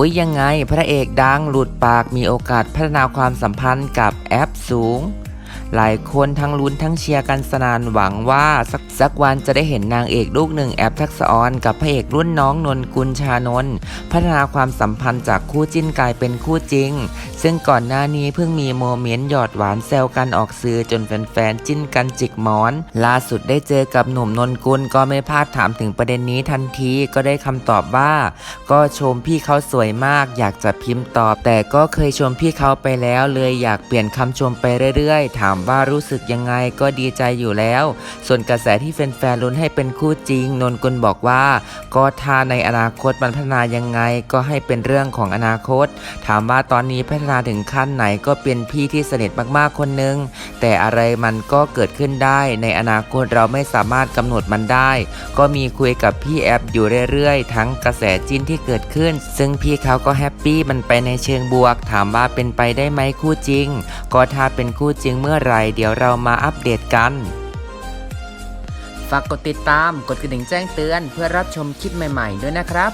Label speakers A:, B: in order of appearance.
A: อุ๊ยยังไงพระเอกดังหลุดปากมีโอกาสพัฒนาความสัมพันธ์กับแอปสูง หลายคนทั้งลุ้นทั้งเชียร์กันสนานหวังว่าสักสักวันจะได้เห็นนางเอกลูกหนึ่งแอปทักษออนกับพระเอกรุ่นน้องนนกุลชานนท์พัฒนาความสัมพันธ์จากคู่จิ้นกลายเป็นคู่จริง ซึ่งก่อนหน้านี้เพิ่งมีโมเมนต์หยอดหวานแซวกันออกสื่อจนแฟนๆจิ้นกันจิกหมอน ล่าสุดได้เจอกับหนุ่มนนกุลก็ไม่พลาดถามถึงประเด็นนี้ทันทีก็ได้คำตอบว่า ก็ชมพี่เขาสวยมาก อยากจะพิมพ์ตอบ แต่ก็เคยชมพี่เขาไปแล้วเลยอยากเปลี่ยนคำชมไปเรื่อยๆถามว่ารู้สึกยังไงก็ดีใจอยู่แล้ว ส่วนกระแสที่แฟนๆลุ้นให้เป็นคู่จริง นนกุลบอกว่า ก็ถ้าในอนาคตมันพัฒนายังไงก็ให้เป็นเรื่องของอนาคต ถามว่าตอนนี้พัฒนาถึงขั้นไหนก็เป็นพี่ที่สนิทมากๆคนหนึงแต่อะไรมันก็เกิดขึ้นได้ ในอนาคตเราไม่สามารถกำหนดมันได้ ก็มีคุยกับพี่แอฟอยู่เรื่อยๆ ทั้งกระแสจิ้นที่เกิดขึ้น ซึ่งพี่เขาก็แฮปปี้มันไปในเชิงบวก ถามว่าเป็นไปได้ไหมคู่จริง ก็ถ้าเป็นคู่จริงเมื่อไหร่เดี๋ยวเรามาอัปเดตกันฝากกดติดตาม กดกระดิ่งแจ้งเตือน เพื่อรับชมคลิปใหม่ ๆ ด้วยนะครับ